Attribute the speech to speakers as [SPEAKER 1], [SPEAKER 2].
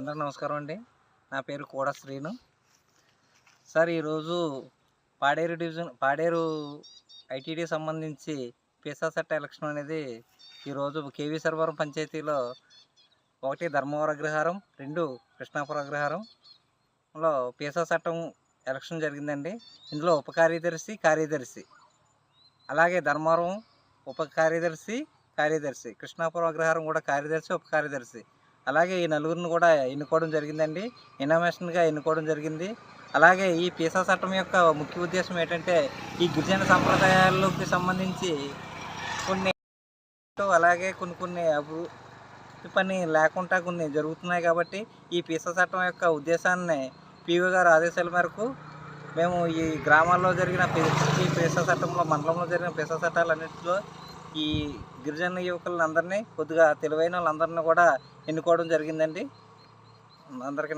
[SPEAKER 1] నమస్కారం అండి. నా పేరు కోడ శ్రీను. సార్ ఈరోజు పాడేరు డివిజన్ పాడేరు ఐటీడీ సంబంధించి పీసా చట్ట ఎలక్షన్ అనేది ఈరోజు కేవీ సర్వరం పంచాయతీలో ఒకటి ధర్మవరం అగ్రహారం రెండు కృష్ణాపురం అగ్రహారంలో పీసా చట్టం ఎలక్షన్ జరిగిందండి. ఇందులో ఉప కార్యదర్శి కార్యదర్శి. అలాగే ధర్మవరం ఉప కార్యదర్శి కార్యదర్శి. కృష్ణాపురం అగ్రహారం కూడా కార్యదర్శి ఉప కార్యదర్శి. అలాగే ఈ నలుగురిని కూడా ఎన్నుకోవడం జరిగిందండి. ఇనామేషన్గా ఎన్నుకోవడం జరిగింది. అలాగే ఈ పీసా చట్టం యొక్క ముఖ్య ఉద్దేశం ఏంటంటే ఈ గిరిజన సంప్రదాయాలకు సంబంధించి కొన్ని అలాగే కొన్ని కొన్ని అభివృద్ధి పని లేకుండా కొన్ని జరుగుతున్నాయి కాబట్టి ఈ పీసా చట్టం యొక్క ఉద్దేశాన్ని పీవీ గారు ఆదేశాల మేరకు మేము ఈ గ్రామాల్లో జరిగిన ఈ పీసా చట్టంలో మండలంలో జరిగిన పీసా చట్టాలన్నింటిలో ఈ గిరిజన యువకులందరినీ కొద్దిగా తెలివైన వాళ్ళందరినీ కూడా ఎన్నుకోవడం జరిగిందండి. అందరికీ